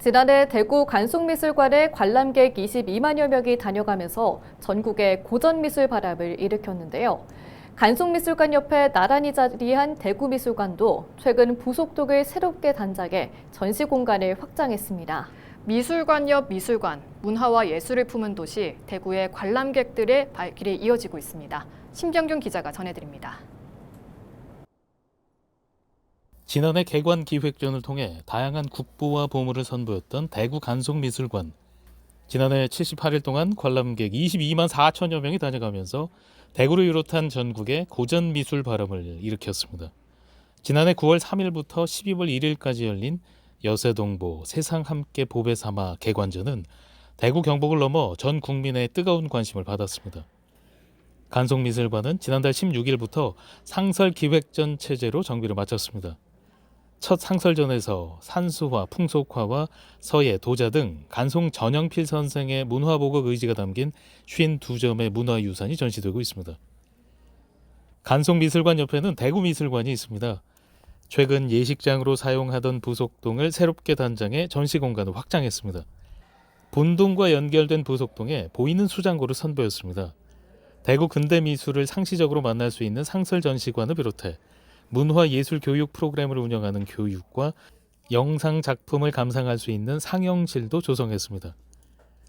지난해 대구 간송미술관에 관람객 22만여 명이 다녀가면서 전국의 고전미술 바람을 일으켰는데요. 간송미술관 옆에 나란히 자리한 대구미술관도 최근 부속동을 새롭게 단장해 전시 공간을 확장했습니다. 미술관 옆 미술관, 문화와 예술을 품은 도시 대구의 관람객들의 발길이 이어지고 있습니다. 심병준 기자가 전해드립니다. 지난해 개관 기획전을 통해 다양한 국보와 보물을 선보였던 대구 간송미술관. 지난해 78일 동안 관람객 22만 4천여 명이 다녀가면서 대구를 비롯한 전국에 고전 미술 바람을 일으켰습니다. 지난해 9월 3일부터 12월 1일까지 열린 여세동보 세상 함께 보배 삼아 개관전은 대구 경북을 넘어 전 국민의 뜨거운 관심을 받았습니다. 간송미술관은 지난달 16일부터 상설 기획전 체제로 정비를 마쳤습니다. 첫 상설전에서 산수화, 풍속화와 서예, 도자 등 간송 전영필 선생의 문화보급 의지가 담긴 52점의 문화유산이 전시되고 있습니다. 간송미술관 옆에는 대구미술관이 있습니다. 최근 예식장으로 사용하던 부속동을 새롭게 단장해 전시 공간을 확장했습니다. 본동과 연결된 부속동에 보이는 수장고를 선보였습니다. 대구 근대 미술을 상시적으로 만날 수 있는 상설 전시관을 비롯해 문화예술 교육 프로그램을 운영하는 교육과 영상 작품을 감상할 수 있는 상영실도 조성했습니다.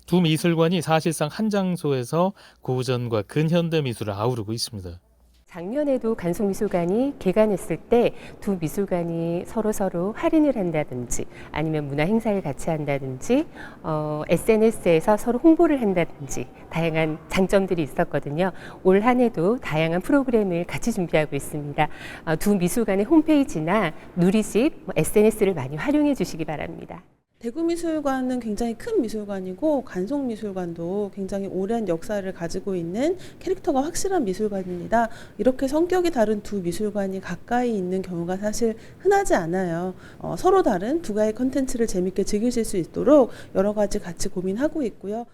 두 미술관이 사실상 한 장소에서 고전과 근현대 미술을 아우르고 있습니다. 작년에도 간송미술관이 개관했을 때 두 미술관이 서로 서로 할인을 한다든지 아니면 문화 행사를 같이 한다든지 어, SNS에서 서로 홍보를 한다든지 다양한 장점들이 있었거든요. 올 한해도 다양한 프로그램을 같이 준비하고 있습니다. 어, 두 미술관의 홈페이지나 누리집, 뭐 SNS를 많이 활용해 주시기 바랍니다. 대구미술관은 굉장히 큰 미술관이고 간송미술관도 굉장히 오랜 역사를 가지고 있는 캐릭터가 확실한 미술관입니다. 이렇게 성격이 다른 두 미술관이 가까이 있는 경우가 사실 흔하지 않아요. 어, 서로 다른 두 가지 컨텐츠를 재밌게 즐기실 수 있도록 여러 가지 같이 고민하고 있고요.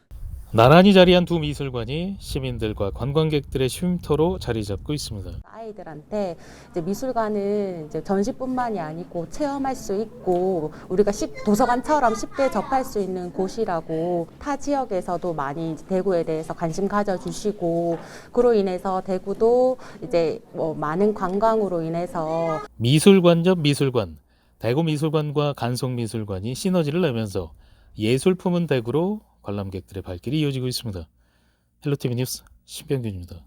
나란히 자리한 두 미술관이 시민들과 관광객들의 쉼터로 자리 잡고 있습니다. 아이들한테 이제 미술관은 이제 전시뿐만이 아니고 체험할 수 있고 우리가 쉽- 도서관처럼 쉽게 접할 수 있는 곳이라고 타 지역에서도 많이 이제 대구에 대해서 관심 가져주시고 그로 인해서 대구도 이제 뭐 많은 관광으로 인해서 미술관 옆 미술관, 대구 미술관과 간송 미술관이 시너지를 내면서 예술 품은 대구로 관람객들의 발길이 이어지고 있습니다. 헬로티비 뉴스 신병균입니다.